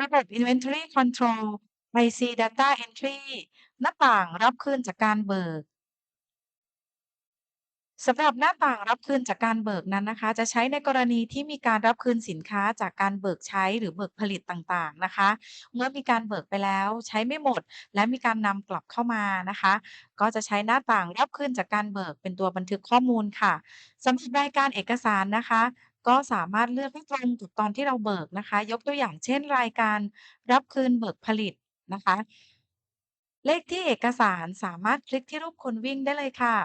ระบบ Inventory Control IC Data Entry หน้าต่างรับคืนจากการเบิกสำหรับหน้าต่างรับคืนจากการเบิกนั้นนะคะ จะใช้ในกรณีที่มีการรับคืนสินค้าจากการเบิกใช้หรือเบิกผลิตต่างๆนะคะ เมื่อมีการเบิกไปแล้วใช้ไม่หมด และมีการนำกลับเข้ามานะคะ ก็จะใช้หน้าต่างรับคืนจากการเบิกเป็นตัวบันทึกข้อมูลค่ะสำหรับรายการเอกสารนะคะ ก็สามารถเลือกให้ตรงกับตอนที่เราเบิกนะคะ ยกตัวอย่างเช่น รายการรับคืนเบิกผลิตนะคะ เลขที่เอกสารสามารถคลิกที่รูปคนวิ่งได้เลยค่ะ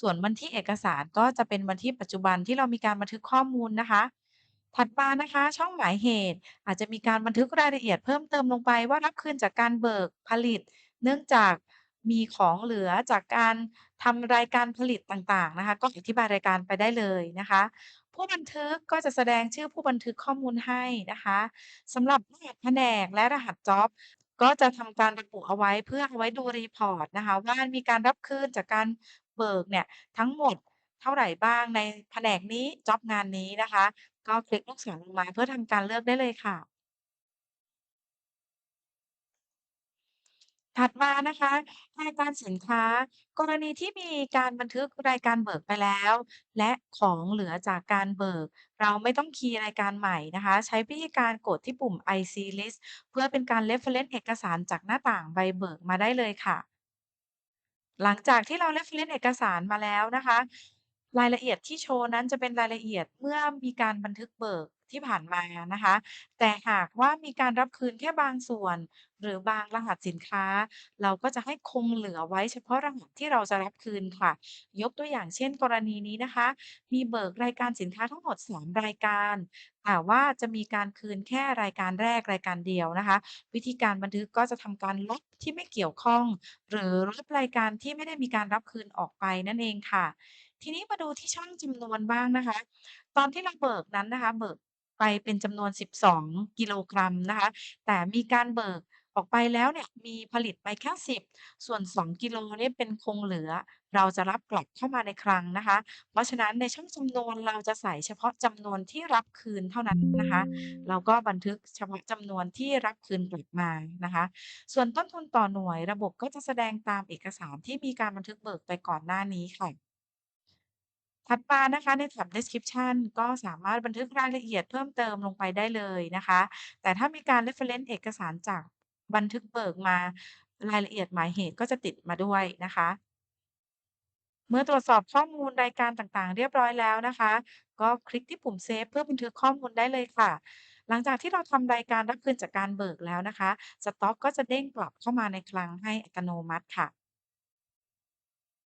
ส่วนวันที่เอกสารก็จะเป็นวันที่ปัจจุบันที่เรามีการบันทึกข้อมูลนะคะ ถัดมานะคะ ช่องหมายเหตุ อาจจะมีการบันทึกรายละเอียดเพิ่มเติมลงไปว่ารับคืนจากการเบิกผลิต เนื่องจากมีของเหลือจากการทำรายการผลิตต่างๆนะคะ ก็อธิบายรายการไปได้เลยนะคะ ผู้บันทึกก็จะแสดงชื่อผู้บันทึกข้อมูลให้นะคะสำหรับรหัสแผนกและรหัสจ็อบ ก็จะทำการระบุเอาไว้เพื่อเอาไว้ดูรีพอร์ตนะคะ ว่ามีการรับคืนจากการเบิกเนี่ยทั้งหมดเท่าไหร่บ้างในแผนกนี้จ็อบงานนี้นะคะ ก็คลิกลูกศรลงมาเพื่อทำการเลือกได้เลยค่ะ ถัดมานะคะรายการสินค้า กรณีที่มีการบันทึกรายการเบิกไปแล้ว และของเหลือจากการเบิก เราไม่ต้องคีย์รายการใหม่นะคะ ใช้วิธีการกดที่ปุ่ม IC List เพื่อเป็นการ reference เอกสารจากหน้าต่างใบเบิกมาได้เลยค่ะ หลังจากที่เรา reference เอกสารมาแล้วนะคะ รายละเอียดที่โชว์นั้นจะเป็นรายละเอียดเมื่อมีการบันทึกเบิก ที่ผ่านมานะคะ แต่หากว่ามีการรับคืนแค่บางส่วน หรือบางรหัสสินค้า เราก็จะให้คงเหลือไว้เฉพาะรหัสที่เราจะรับคืนค่ะ ยกตัวอย่างเช่น กรณีนี้นะคะ มีเบิกรายการสินค้าทั้งหมด3รายการ แต่ว่าจะมีการคืนแค่รายการแรกรายการเดียวนะคะ วิธีการบันทึกก็จะทำการลบที่ไม่เกี่ยวข้อง หรือลบรายการที่ไม่ได้มีการรับคืนออกไปนั่นเองค่ะ ทีนี้มาดูที่ช่องจำนวนบ้างนะคะ ตอนที่เราเบิกนั้นนะคะ เบิก ไปเป็นจำนวน 12 กิโลกรัมนะคะ แต่มีการเบิกออกไปแล้วเนี่ยมีผลิตไปแค่ 10 ส่วน 2 กิโลเนี่ยเป็นคงเหลือ เราจะรับกลับเข้ามาในคลังนะคะ เพราะฉะนั้นในช่องจำนวนเราจะใส่เฉพาะจำนวนที่รับคืนเท่านั้นนะคะ เราก็บันทึกเฉพาะจำนวนที่รับคืนกลับมานะคะ ส่วนต้นทุนต่อหน่วยระบบก็จะแสดงตามเอกสารที่มีการบันทึกเบิกไปก่อนหน้านี้ค่ะ ถัดมานะคะ ในแท็บ Description ก็สามารถบันทึกรายละเอียดเพิ่มเติมลงไปได้เลยนะคะ แต่ถ้ามีการ reference เอกสารจากบันทึกเบิกมารายละเอียดหมายเหตุก็จะติดมาด้วยนะคะ เมื่อตรวจสอบข้อมูลรายการต่างๆ เรียบร้อยแล้วนะคะ ก็คลิกที่ปุ่มเซฟเพื่อบันทึกข้อมูลได้เลยค่ะ หลังจากที่เราทำรายการรับคืนจากการเบิกแล้วนะคะ สต็อกก็จะเด้งกลับเข้ามาในคลังให้อัตโนมัติค่ะ